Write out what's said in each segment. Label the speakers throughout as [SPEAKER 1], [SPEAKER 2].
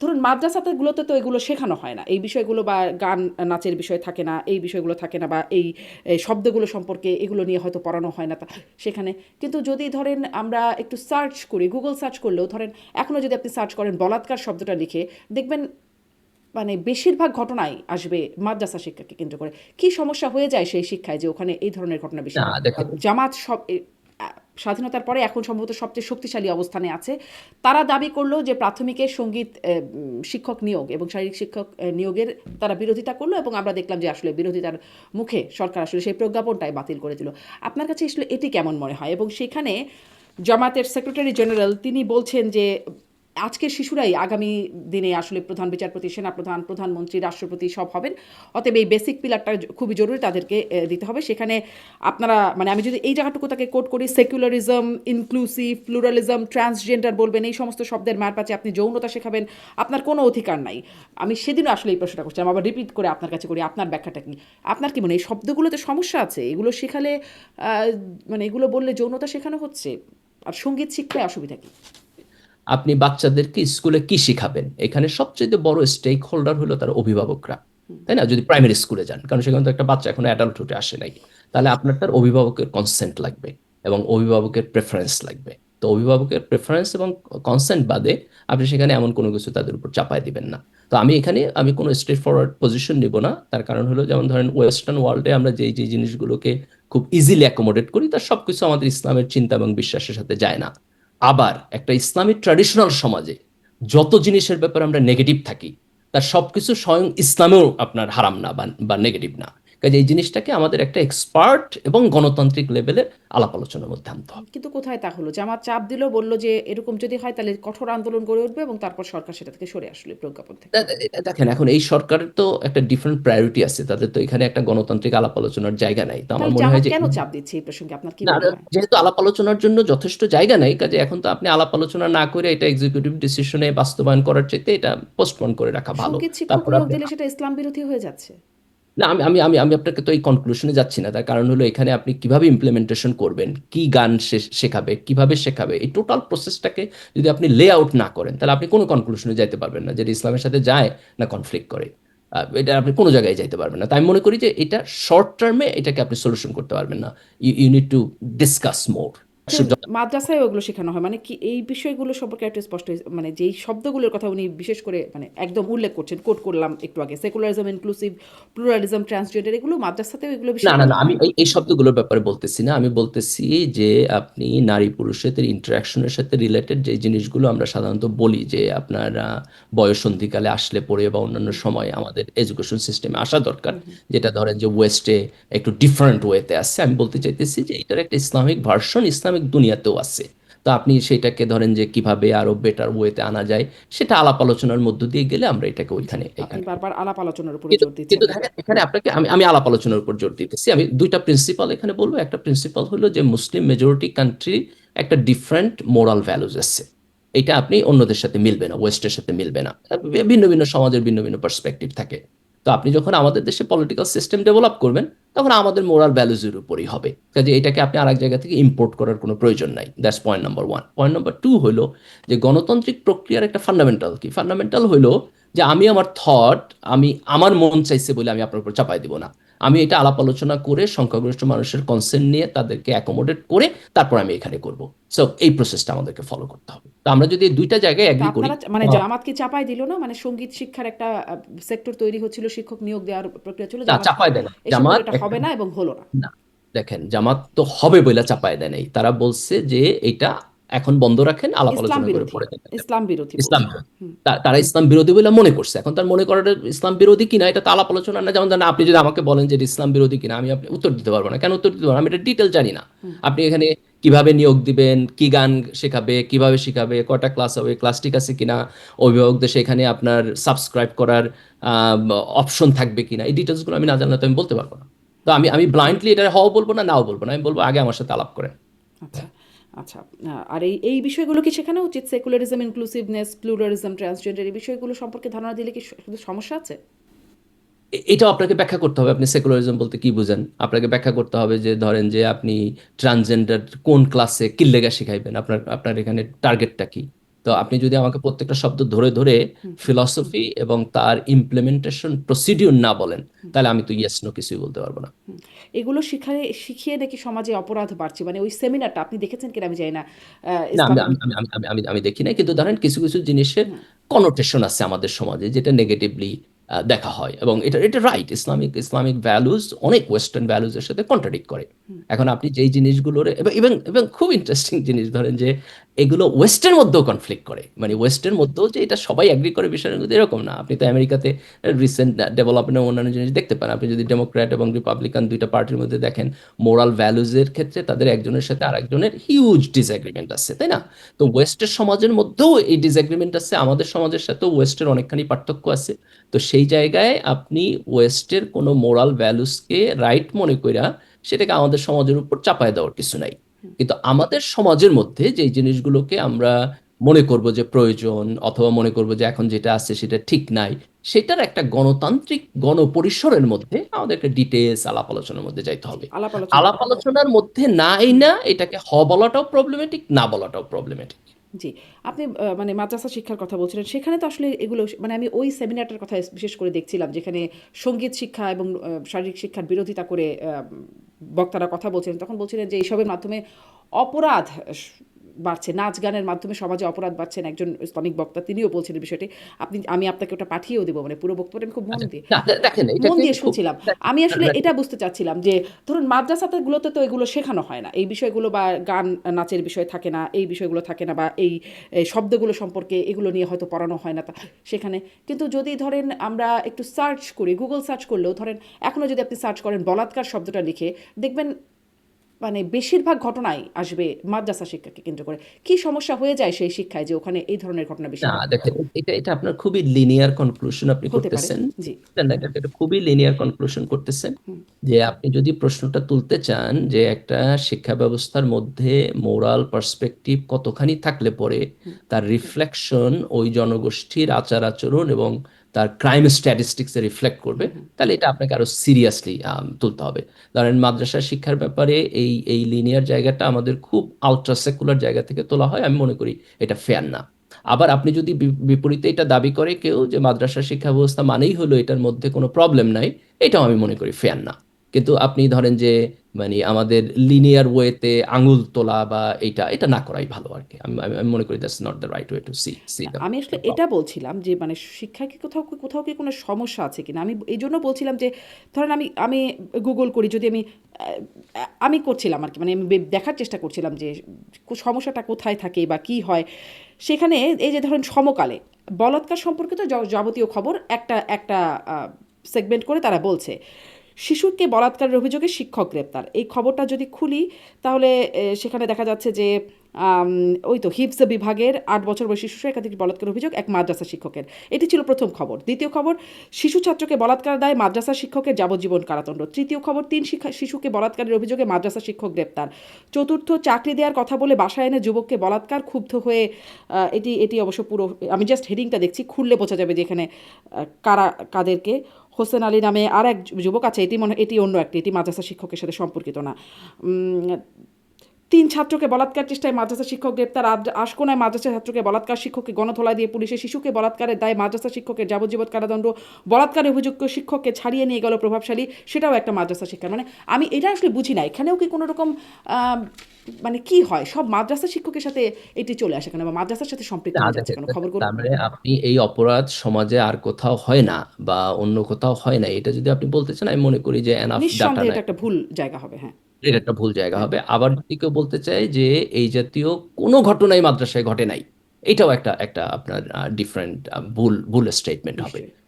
[SPEAKER 1] ধরুন মাদ্রাসাতেগুলোতে তো এগুলো শেখানো হয় না। এই বিষয়গুলো বা গান নাচের বিষয় থাকে না এই বিষয়গুলো থাকে না বা এই শব্দগুলো সম্পর্কে এগুলো নিয়ে হয়তো পড়ানো হয় না সেখানে। কিন্তু যদি ধরেন আমরা একটু সার্চ করি গুগল সার্চ করলেও ধরেন এখনও যদি আপনি সার্চ করেন বলাৎকার শব্দটা লিখে দেখবেন মানে বেশিরভাগ ঘটনাই আসবে মাদ্রাসা শিক্ষাকে কেন্দ্র করে। কি সমস্যা হয়ে যায় সেই শিক্ষায় যে ওখানে এই ধরনের ঘটনা বেশি জামাত সব স্বাধীনতার পরে এখন সম্ভবত সবচেয়ে শক্তিশালী অবস্থানে আছে। তারা দাবি করল যে প্রাথমিকের সংগীত শিক্ষক নিয়োগ এবং শারীরিক শিক্ষক নিয়োগের তারা বিরোধিতা করল এবং আমরা দেখলাম যে আসলে বিরোধিতার মুখে সরকার আসলে সেই প্রজ্ঞাপনটাই বাতিল করে দিল। আপনার কাছে আসলে এটি কেমন মনে হয়? এবং সেখানে জামাতের সেক্রেটারি জেনারেল তিনি বলছেন যে আজকের শিশুরাই আগামী দিনে আসলে প্রধান বিচারপতি, সেনাপ্রধান, প্রধানমন্ত্রী, রাষ্ট্রপতি সব হবেন। অতএব এই বেসিক পিলারটা খুবই জরুরি তাদেরকে দিতে হবে। সেখানে আপনারা মানে আমি যদি এই জায়গাটুকু তাকে কোট করি সেকুলারিজম ইনক্লুসিভ প্লুরালিজম ট্রান্সজেন্ডার বলবেন, এই সমস্ত শব্দের মার পাচ্ছে, আপনি যৌনতা শেখাবেন, আপনার কোনো অধিকার নাই। আমি সেদিনও আসলে এই প্রশ্নটা করছিলাম, আবার রিপিট করে আপনার কাছে করি, আপনার ব্যাখ্যাটা কি? আপনার কি মনে এই শব্দগুলোতে সমস্যা আছে? এগুলো শেখালে মানে এগুলো বললে যৌনতা শেখানো হচ্ছে? আর সংগীত শিক্ষায় অসুবিধা কি?
[SPEAKER 2] আপনি বাচ্চাদেরকে স্কুলে কি শিখাবেন? এখানে সবচেয়ে বড় স্টেক হোল্ডার হলো তার অভিভাবকরা। তাই না? যদি প্রাইমারি স্কুলে যান, কারণ সেখানে তো একটা বাচ্চা এখনও অ্যাডাল্টহুডে আসে নাই, তাহলে আপনার তার অভিভাবকের কনসেন্ট লাগবে এবং অভিভাবকের প্রেফারেন্স লাগবে। তো অভিভাবকের প্রেফারেন্স এবং কনসেন্ট বাদে আপনি সেখানে এমন কোনো কিছু তাদের উপর চাপায় দিবেন না। তো আমি এখানে, আমি কোনো স্ট্রেট ফরওয়ার্ড পজিশন নিব না। তার কারণ হলো, যেমন ধরেন ওয়েস্টার্ন ওয়ার্ল্ডে আমরা যেই যে জিনিসগুলোকে খুব ইজিলি অ্যাকোমোডেট করি তার সবকিছু আমাদের ইসলামের চিন্তা এবং বিশ্বাসের সাথে যায় না। আবার একটা ইসলামিক ট্র্যাডিশনাল সমাজে যত জিনিসের ব্যাপারে আমরা নেগেটিভ থাকি, তার সবকিছু স্বয়ং ইসলামেও আপনার হারাম না বা নেগেটিভ না। কাজে এই জিনিসটাকে আমাদের একটা এক্সপার্ট এবং গণতান্ত্রিক লেভেলের আলাপ আলোচনার মধ্যে আনতে হবে।
[SPEAKER 1] কিন্তু কোথায় তা হলো? জামাত চাপ দিল বলল যে এরকম যদি হয় তাহলে কঠোর আন্দোলন গড়ে উঠবে এবং তারপর সরকার সেটা থেকে সরে আসলো প্রজ্ঞাপন থেকে।
[SPEAKER 2] দেখেন এখন এই সরকারের তো একটা ডিফারেন্ট প্রায়োরিটি আছে তাদের তো এখানে একটা গণতান্ত্রিক আলাপ আলোচনার জায়গা নাই। তো আমার মনে হয় যে
[SPEAKER 1] কেন চাপ দিচ্ছে এই প্রসঙ্গে? আপনার কি
[SPEAKER 2] যেহেতু আলাপ আলোচনার জন্য যথেষ্ট জায়গা নাই কাজে এখন তো আপনি আলাপ আলোচনা না করে এটা এক্সিকিউটিভ ডিসিশনে বাস্তবায়ন করার চাইতে এটা পোস্টপোন করে রাখা ভালো। তারপর
[SPEAKER 1] দিলে সেটা ইসলাম বিরোধী হয়ে যাচ্ছে।
[SPEAKER 2] না, আমি আমি আমি আমি আপনাকে তো এই কনক্লুশনে যাচ্ছি না। তার কারণ হলো এখানে আপনি কীভাবে ইমপ্লিমেন্টেশন করবেন, কি গান শেখাবে, কীভাবে শেখাবে, এই টোটাল প্রসেসটাকে যদি আপনি লে আউট না করেন, তাহলে আপনি কোনো কনক্লুশনে যাইতে পারবেন না যেটা ইসলামের সাথে যায় না কনফ্লিক্ট করে। এটা আপনি কোনো জায়গায় যাইতে পারবেন না। তাই মনে করি যে এটা শর্ট টার্মে এটাকে আপনি সলিউশন করতে পারবেন না। You need to discuss more
[SPEAKER 1] মাদ্রাসায় ওগুলো শেখানো হয়। মানে কি এই বিষয়গুলো সম্পর্কে একটু স্পষ্ট মানে যেই শব্দগুলোর কথা উনি বিশেষ করে মানে একদম উল্লেখ করছেন কোট করলাম একটু আগে সেকুলারিজম ইনক্লুসিভ প্লুরালিজম ট্রান্সজেন্ডার এগুলো মাদ্রাসাতেও এগুলো
[SPEAKER 2] না না না আমি এই- শব্দগুলোর ব্যাপারে বলতেছি না। আমি বলতেছি যে আপনি নারী পুরুষের ইন্টারাকশনের সাথে রিলেটেড যে জিনিসগুলো আমরা সাধারণত বলি যে আপনার বয়সন্ধিকালে আসলে পরে বা অন্যান্য সময় আমাদের এডুকেশন সিস্টেমে আসা দরকার। যেটা ধরেন যে ওয়েস্টে একটু ডিফারেন্ট ওয়েতে আসছে আমি বলতে চাইতেছি যে এটার একটা ইসলামিক ভার্সন ইসলামিক দুনিয়াতেও আছে। তো আপনি সেটাকে ধরেন যে কীভাবে আরও বেটার ওয়েতে আনা যায় সেটা আলাপ আলোচনার মধ্য দিয়ে গেলে আমরা এটাকে ওইখানে
[SPEAKER 1] বারবার আলাপ আলোচনার উপরে জোর দিচ্ছেন।
[SPEAKER 2] কিন্তু এখানে আপনাকে আমি আমি আলাপ আলোচনার উপর জোর দিতেছি। আমি দুইটা প্রিন্সিপাল এখানে বলব। একটা প্রিন্সিপাল হলো যে মুসলিম মেজরিটি কান্ট্রি একটা ডিফারেন্ট মোরাল ভ্যালুজ আছে। এটা আপনি অন্যদের সাথে মিলবে না ওয়েস্টের সাথে মিলবে না। ভিন্ন ভিন্ন সমাজের ভিন্ন ভিন্ন পার্সপেক্টিভ থাকে। তো আপনি যখন আমাদের দেশে পলিটিক্যাল সিস্টেম ডেভেলপ করবেন, তখন আমাদের মোরাল ভ্যালুজের উপরই হবে। কাজে এটাকে আপনি আরেক জায়গা থেকে ইম্পোর্ট করার কোনো প্রয়োজন নাই। That's point number one point number two হলো যে গণতান্ত্রিক প্রক্রিয়ার একটা ফান্ডামেন্টাল কি? ফান্ডামেন্টাল হলো যে আমি আমার থট আমি আমার মন চাইছে বলে আমি আপনার উপর চাপাই দিব না। আমি এটা আলাপ আলোচনা করে সংখ্যাগরিষ্ঠ মানুষের কনসেন্ট নিয়ে তাদেরকে অ্যাকোমোডেট করে তারপর আমি এখানে করব। সো এই প্রসেসটা আমাদেরকে ফলো করতে হবে। তো আমরা যদি দুইটা জায়গায় অ্যাগ্রি করি
[SPEAKER 1] মানে জামাতকে চাপাই দিল না? মানে সংগীত শিক্ষার একটা সেক্টর তৈরি হচ্ছিল শিক্ষক নিয়োগ দেওয়ার প্রক্রিয়া ছিল
[SPEAKER 2] না
[SPEAKER 1] জামাত
[SPEAKER 2] চাপায় দেয় না। জামাত
[SPEAKER 1] এটা হবে না এবং হলো না।
[SPEAKER 2] না দেখেন জামাত তো হবে বলে চাপায় দেয় নাই। তারা বলছে যে এটা এখন বন্ধ রাখেন আলাপ আলোচনা করে দেখেন
[SPEAKER 1] ইসলাম বিরোধী
[SPEAKER 2] ইসলাম তারা ইসলাম বিরোধী বলে মনে করছে। এখন তার মনে করাটা ইসলাম বিরোধী কিনা এটা তো আলাপ আলোচনা না। যেমন ধরেন আপনি যদি আমাকে বলেন যে ইসলাম বিরোধী কিনা আমি আপনি উত্তর দিতে পারব না। কেন উত্তর দিতে পারব আমি এটা ডিটেল জানি না। আপনি এখানে কীভাবে নিয়োগ দিবেন কি গান শেখাবে কীভাবে শেখাবে কটা ক্লাস হবে ক্লাস ঠিক আছে কিনা অভিভাবকদের সেখানে আপনার সাবস্ক্রাইব করার অপশন থাকবে কিনা এই ডিটেলসগুলো আমি না জানলে তো আমি বলতে পারব না। তো আমি আমি ব্লাইন্ডলি এটা হও বলব না নাও বলব না। আমি বলব আগে আমার সাথে আলাপ করেন।
[SPEAKER 1] আচ্ছা। আচ্ছা আর এই এই বিষয়গুলো কি শেখানো উচিত? সেকুলারিজম ইনক্লুসিভনেস প্লুরালিজম ট্রান্সজেন্ডার এই বিষয়গুলো সম্পর্কে ধারণা দিলে কি শুধু সমস্যা আছে?
[SPEAKER 2] এটাও আপনাকে ব্যাখ্যা করতে হবে। আপনি সেকুলারিজম বলতে কি বুঝেন? আপনাকে ব্যাখ্যা করতে হবে যে ধরেন যে আপনি ট্রান্সজেন্ডার কোন ক্লাসে কি লেগা শিখাইবেন? আপনার আপনার এখানে টার্গেটটা কি? তো আপনি যদি আমাকে প্রত্যেকটা শব্দ ধরে ধরে ফিলসফি এবং তার ইমপ্লিমেন্টেশন প্রসিডিউর না বলেন তাহলে আমি তো ইয়েস নো কিছুই বলতে পারব না।
[SPEAKER 1] এগুলো শিখায় শিখিয়ে নাকি সমাজে অপরাধ বাড়ছে। মানে ওই সেমিনারটা আপনি দেখেছেন কিনা আমি জানি না
[SPEAKER 2] আমি আমি দেখি নাই। কিন্তু ধরেন কিছু কিছু জিনিসের কনোটেশন আছে আমাদের সমাজে যেটা নেগেটিভলি দেখা হয়। এবং এটা এটা রাইট ইসলামিক ইসলামিক ভ্যালুজ অনেক ওয়েস্টার্ন ভ্যালুজের সাথে কন্ট্রাডিক্ট করে। এখন আপনি যেই জিনিসগুলোর এবং এবং খুব ইন্টারেস্টিং জিনিস ধরেন যে এগুলো ওয়েস্টের মধ্যেও কনফ্লিক্ট করে। মানে ওয়েস্টের মধ্যেও যে এটা সবাই অ্যাগ্রি করে মধ্যে এরকম না। আপনি তো আমেরিকাতে রিসেন্ট ডেভেলপমেন্ট অন্যান্য জিনিস দেখতে পান আপনি যদি ডেমোক্র্যাট এবং রিপাবলিকান দুইটা পার্টির মধ্যে দেখেন মোরাল ভ্যালুজের ক্ষেত্রে তাদের একজনের সাথে আরেকজনের হিউজ ডিসএগ্রিমেন্ট আছে, তাই না? তো ওয়েস্টের সমাজের মধ্যেও এই ডিসএগ্রিমেন্ট আছে, আমাদের সমাজের সাথেও ওয়েস্টের অনেকখানি পার্থক্য আছে। তো সেই জায়গায় আপনি ওয়েস্টের কোনো মোরাল ভ্যালুসকে রাইট মনে কইরা সেটাকে আমাদের সমাজের উপর চাপায় দেওয়ার কিছু নাই। কিন্তু আমাদের সমাজের মধ্যে যে জিনিসগুলোকে আমরা মনে করব যে প্রয়োজন অথবা মনে করব যে এখন যেটা আছে সেটা ঠিক নাই সেটার একটা গণতান্ত্রিক গণপরিসরের মধ্যে আমাদেরকে ডিটেলস আলাপ আলোচনার মধ্যে যাইতে হবে। আলাপ আলোচনার মধ্যে নাই না এটাকে হ বলাটাও প্রবলেমেটিক না বলাটাও প্রবলেমেটিক
[SPEAKER 1] জি আপনি মানে মাদ্রাসা শিক্ষার কথা বলছিলেন সেখানে তো আসলে এগুলো মানে আমি ওই সেমিনারটার কথা বিশেষ করে দেখছিলাম যেখানে সংগীত শিক্ষা এবং শারীরিক শিক্ষার বিরোধিতা করে আহ, বক্তারা কথা বলছিলেন তখন বলছিলেন যে এইসবের মাধ্যমে অপরাধ বাড়ছে। নাচ গানের মাধ্যমে সমাজে অপরাধ বাড়ছেন একজন ইসলামিক বক্তা তিনিও বলছিলেন বিষয়টি। আপনি আমি আপনাকে ওটা পাঠিয়েও দেবো মানে পুরো বক্তব্যটা আমি খুব মন দিয়ে।
[SPEAKER 2] না দে- দেখেন এটা
[SPEAKER 1] মন দিয়ে শুনছিলাম। আমি আসলে এটা বুঝতে চাচ্ছিলাম যে ধরুন মাদ্রাসাগুলোতে তো এগুলো শেখানো হয় না। এই বিষয়গুলো বা গান নাচের বিষয় থাকে না এই বিষয়গুলো থাকে না বা এই শব্দগুলো সম্পর্কে এগুলো নিয়ে হয়তো পড়ানো হয় না সেখানে। কিন্তু যদি ধরেন আমরা একটু সার্চ করি গুগল সার্চ করলেও ধরেন এখনও যদি আপনি সার্চ করেন বলাৎকার শব্দটা লিখে দেখবেন মানে বেশিরভাগ ঘটনাই আসবে মাদ্রাসা শিক্ষাকে কেন্দ্র করে। কি সমস্যা হয়ে যায় সেই শিক্ষায় যে ওখানে এই ধরনের ঘটনা বেশি
[SPEAKER 2] না দেখেন এটা এটা আপনার খুবই লিনিয়ার কনক্লুশন আপনি করতেছেন।
[SPEAKER 1] জি।
[SPEAKER 2] এটা খুবই লিনিয়ার কনক্লুশন করতেছেন যে আপনি যদি প্রশ্নটা তুলতে চান যে একটা শিক্ষা ব্যবস্থার মধ্যে মোরাল পার্সপেক্টিভ কতখানি থাকলে পরে তার রিফ্লেকশন ওই জনগোষ্ঠীর আচার আচরণ এবং তার ক্রাইম স্ট্যাটিস্টিক্সে রিফ্লেক্ট করবে তাহলে এটা আপনাকে আরও সিরিয়াসলি তুলতে হবে। ধরেন মাদ্রাসা শিক্ষার ব্যাপারে এই এই লিনিয়ার জায়গাটা আমাদের খুব আলট্রা সেকুলার জায়গা থেকে তোলা হয় আমি মনে করি এটা ফেয়ার না। আবার আপনি যদি বিপরীতে এটা দাবি করে কেউ যে মাদ্রাসা শিক্ষা ব্যবস্থা মানেই হলো এটার মধ্যে কোনো প্রবলেম নাই এটাও আমি মনে করি ফেয়ার না। কিন্তু আপনি ধরেন যে মানে আমাদের লিনিয়ার ওয়েতে আঙুল তোলা বা এটা এটা না করাই ভালো আর কি। আমি মনে করি that's not the right way to see see
[SPEAKER 1] আমি আসলে এটা বলছিলাম যে মানে শিক্ষায় কি কোথাও কোথাও কি কোনো সমস্যা আছে কিনা? আমি এই জন্য বলছিলাম যে ধরেন আমি আমি গুগল করি যদি আমি আমি করছিলাম আর কি মানে আমি দেখার চেষ্টা করছিলাম যে সমস্যাটা কোথায় থাকে বা কি হয়। সেখানে এই যে ধরেন সমকালে বলাৎকার সম্পর্কিত যাবতীয় খবর একটা একটা সেগমেন্ট করে তারা বলছে। শিশুকে বলাৎকারের অভিযোগে শিক্ষক গ্রেপ্তার। এই খবরটা যদি খুলি, তাহলে সেখানে দেখা যাচ্ছে যে ওই তো হিপস বিভাগের আট বছর বয়সী শিশু একাধিক বলাৎকার অভিযোগ এক মাদ্রাসা শিক্ষকের। এটি ছিল প্রথম খবর। দ্বিতীয় খবর, শিশু ছাত্রকে বলাৎকার দায় মাদ্রাসা শিক্ষকের যাবজ্জীবন কারাদণ্ড। তৃতীয় খবর, তিন শিশুকে বলাৎকারের অভিযোগে মাদ্রাসা শিক্ষক গ্রেপ্তার। চতুর্থ, চাকরি দেওয়ার কথা বলে বাসায় এনে যুবককে বলাৎকার, ক্ষুব্ধ হয়ে এটি এটি অবশ্য পুরো, আমি জাস্ট হেডিংটা দেখছি, খুললে বোঝা যাবে যে এখানে কারা, কাদেরকে হোসেন আলী নামে আর এক যুবক আছে, এটি মনে এটি অন্য একটি, এটি মাদ্রাসা শিক্ষকের সাথে সম্পর্কিত না। তিন ছাত্রকে বলাৎকার চেষ্টায় মাদ্রাসা শিক্ষক গ্রেপ্তার। আশকোনায় মাদ্রাসা ছাত্রকে বলাৎকার শিক্ষককে গণধোলা দিয়ে পুলিশে শিশুকে বলাৎকারের দায় মাদ্রাসা শিক্ষকের যাবজ্জীবন কারাদণ্ড বলাৎকারের অভিযুক্ত শিক্ষককে ছাড়িয়ে নিয়ে গেল প্রভাবশালী সেটাও একটা মাদ্রাসা শিক্ষা। মানে আমি এটা আসলে বুঝি না। এখানেও কি কোনো রকম মানে কি হয়? সব মাদ্রাসা শিক্ষকের সাথে এটি চলে আসে কেন? বা মাদ্রাসার সাথে সম্পৃক্ত
[SPEAKER 2] না,
[SPEAKER 1] হয়ে যাচ্ছে কেন? খবরগুলো
[SPEAKER 2] তার মানে আপনি এই অপরাধ সমাজে আর কোথাও হয় না বা অন্য কোথাও হয় না। এটা যদি আপনি বলতে চান আমি মনে করি যে এনাফ ডাটা
[SPEAKER 1] এটা একটা ভুল জায়গা হবে হ্যাঁ।
[SPEAKER 2] এটা একটা ভুল জায়গা হবে। আবার যদি কেউ বলতে চাই যে, এই জাতীয় কোনো ঘটনাই মাদ্রাসায় ঘটে নাই। এটাও একটা একটা আপনার ডিফারেন্ট ভুল ভুল স্টেটমেন্ট হবে।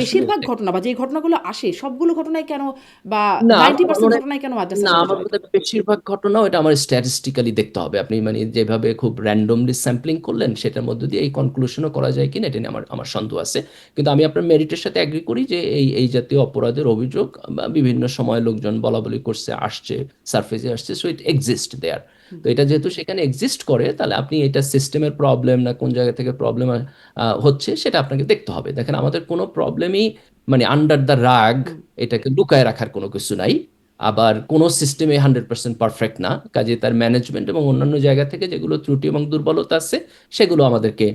[SPEAKER 1] বেশিরভাগ ঘটনা বা যে ঘটনাগুলো আসে সবগুলো ঘটনায় কেন বা নাইনটি পার্সেন্ট ঘটনায় কেন মাদ্রাসা
[SPEAKER 2] না আমার মতে বেশিরভাগ ঘটনা এটা আমার স্ট্যাটিস্টিক্যালি দেখতে হবে। আপনি মানে যেভাবে খুব র্যান্ডমলি স্যাম্পলিং করলেন সেটার মধ্য দিয়ে এই কনক্লুশনও করা যায় কিনা এটা নিয়ে আমার আমার সন্দেহ আছে। কিন্তু আমি আপনার মেরিটের সাথে অ্যাগ্রি করি যে এই এই জাতীয় অপরাধের অভিযোগ বিভিন্ন সময় লোকজন বলা বলি করছে আসছে সারফেসে আসছে সো ইট এক্সিস্ট দেয়ার তো এটা যেহেতু সেখানে এক্সিস্ট করে তাহলে আপনি এটা সিস্টেমের প্রবলেম না কোন জায়গা থেকে প্রবলেম হচ্ছে সেটা আপনাকে দেখতে হবে। দেখেন আমাদের কোনো প্রবলেমই মানে আন্ডার দ্য রাগ এটাকে লুকায় রাখার কোনো কিছু নাই। আবার কোনো সিস্টেমে হান্ড্রেড পার্সেন্ট পারফেক্ট না। কাজে তার ম্যানেজমেন্ট এবং অন্যান্য জায়গা থেকে যেগুলো ত্রুটি এবং দুর্বলতা আছে সেগুলো আমাদেরকে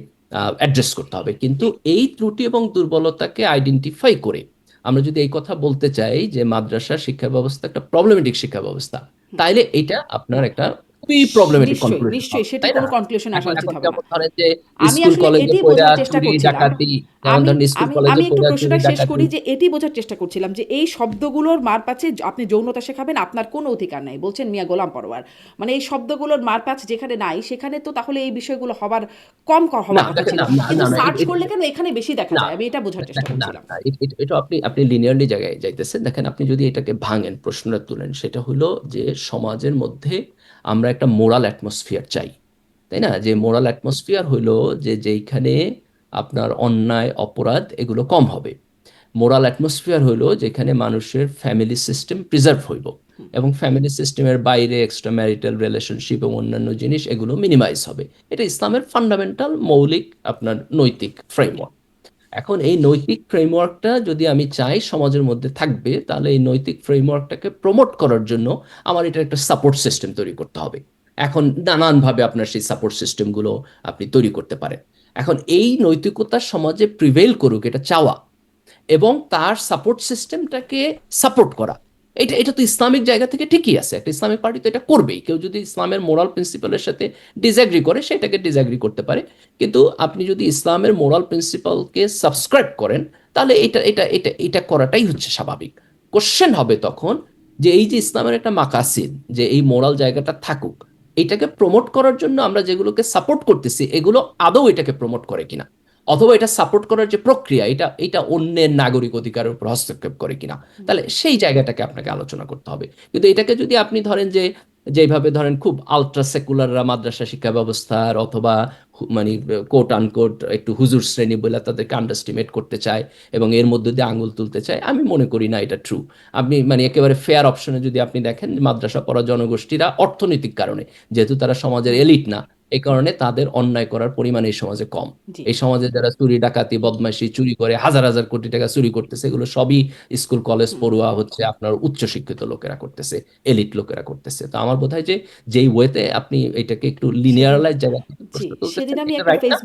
[SPEAKER 2] অ্যাড্রেস করতে হবে। কিন্তু এই ত্রুটি এবং দুর্বলতাকে আইডেন্টিফাই করে আমরা যদি এই কথা বলতে চাই যে মাদ্রাসা শিক্ষা ব্যবস্থা একটা প্রবলেমেটিক শিক্ষা ব্যবস্থা তাইলে এটা আপনার একটা খুবই প্রবলেমেটিক কনক্লুশন
[SPEAKER 1] নিশ্চয়ই সেটা কোনো কনক্লুশন আসা উচিত হবে না।
[SPEAKER 2] ধরেন যে
[SPEAKER 1] আমি
[SPEAKER 2] স্কুল
[SPEAKER 1] আসলে
[SPEAKER 2] কলেজে পড়া
[SPEAKER 1] বোঝার চেষ্টা
[SPEAKER 2] চুরি
[SPEAKER 1] করছিলাম।
[SPEAKER 2] ডাকাতি যেমন
[SPEAKER 1] আমি
[SPEAKER 2] ধরেন স্কুল
[SPEAKER 1] আমি
[SPEAKER 2] কলেজে
[SPEAKER 1] আমি একটু প্রশ্নটা শেষ করি যে এটি বোঝার চেষ্টা করছিলাম যে এই শব্দগুলোর মার পাচ্ছে আপনি যৌনতা শেখাবেন আপনার কোনো অধিকার নাই। বলছেন মিয়া গোলাম পরোয়ার। মানে এই শব্দগুলোর মার পাচ যেখানে নাই সেখানে তো তাহলে এই বিষয়গুলো হবার কম ক- হওয়ার কথা ছিল। কিন্তু সার্চ করলে কেন এখানে বেশি দেখা
[SPEAKER 2] না,
[SPEAKER 1] যায়? আমি এটা বোঝার চেষ্টা করছিলাম।
[SPEAKER 2] এটা আপনি আপনি লিনিয়ারলি জায়গায় যাইতেছেন। দেখেন আপনি যদি এটাকে ভাঙেন প্রশ্নটা তুলেন সেটা হলো যে সমাজের মধ্যে আমরা একটা মোরাল অ্যাটমসফিয়ার চাই, তাই না? যে মোরাল অ্যাটমসফিয়ার হলো যে যেইখানে আপনার অন্যায়, অপরাধ এগুলো কম হবে। মোরাল অ্যাটমসফিয়ার হলো যেখানে মানুষের ফ্যামিলি সিস্টেম প্রিজার্ভ হইব এবং ফ্যামিলি সিস্টেমের বাইরে এক্সট্রা ম্যারিটাল রিলেশনশিপ এবং অন্যান্য জিনিস এগুলো মিনিমাইজ হবে। এটা ইসলামের ফান্ডামেন্টাল, মৌলিক, আপনার নৈতিক ফ্রেমওয়ার্ক এখন এই নৈতিক ফ্রেমওয়ার্কটা যদি আমি চাই সমাজের মধ্যে থাকবে, তাহলে এই নৈতিক ফ্রেমওয়ার্কটাকে প্রমোট করার জন্য আমার এটা একটা সাপোর্ট সিস্টেম তৈরি করতে হবে। এখন নানানভাবে আপনার সেই সাপোর্ট সিস্টেমগুলো আপনি তৈরি করতে পারেন। এখন এই নৈতিকতা সমাজে প্রিভেল করুক এটা চাওয়া এবং তার সাপোর্ট সিস্টেমটাকে সাপোর্ট করা। এটা এটা তো ইসলামিক জায়গা থেকে ঠিকই আছে। একটা ইসলামিক পার্টি তো এটা করবেই। কেউ যদি ইসলামের মোরাল প্রিন্সিপালের সাথে ডিসঅ্যাগ্রি করে সেটাকে ডিসঅ্যাগ্রি করতে পারে। কিন্তু আপনি যদি ইসলামের মোরাল প্রিন্সিপালকে সাবস্ক্রাইব করেন, তাহলে এটা এটা এটা এটা করাটাই হচ্ছে স্বাভাবিক। কোশ্চেন হবে তখন যে এই যে ইসলামের একটা মাকাসিদ, যে এই মোরাল জায়গাটা থাকুক, এটাকে প্রমোট করার জন্য আমরা যেগুলোকে সাপোর্ট করতেছি, এগুলো আদৌ এটাকে প্রমোট করে কিনা? অথবা এটা সাপোর্ট করার যে প্রক্রিয়া, এটা এটা অন্যের নাগরিক অধিকারের উপর হস্তক্ষেপ করে কিনা, তাহলে সেই জায়গাটাকে আপনাকে আলোচনা করতে হবে। কিন্তু এটাকে যদি আপনি ধরেন যে, যেভাবে ধরেন খুব আলট্রা সেকুলাররা মাদ্রাসা শিক্ষা ব্যবস্থার অথবা মানে কোট আনকোট একটু হুজুর শ্রেণি বলে তাদেরকে আন্ডারস্টিমেট করতে চায় এবং এর মধ্যে দিয়ে আঙুল তুলতে চায়, আমি মনে করি না এটা ট্রু আপনি মানে একেবারে ফেয়ার অপশনে যদি আপনি দেখেন মাদ্রাসা পড়া জনগোষ্ঠীরা অর্থনৈতিক কারণে, যেহেতু তারা সমাজের এলিট না এই কারণে তাদের অন্যায় করার পরিমাণ এই সমাজে কম। এই সমাজে যারা চুরি ডাকাতি বদমাইশি চুরি করে হাজার হাজার কোটি টাকা চুরি করতেছে এগুলো সবই স্কুল কলেজ পড়ুয়া হচ্ছে আপনার উচ্চ শিক্ষিত লোকেরা করতেছে এলিট লোকেরা করতেছে। তো আমার বোধ হয় যে যেই ওয়েতে আপনি এটাকে একটু লিনিয়ারালাইজ জায়গা
[SPEAKER 1] সেদিন আমি একটা ফেসবুক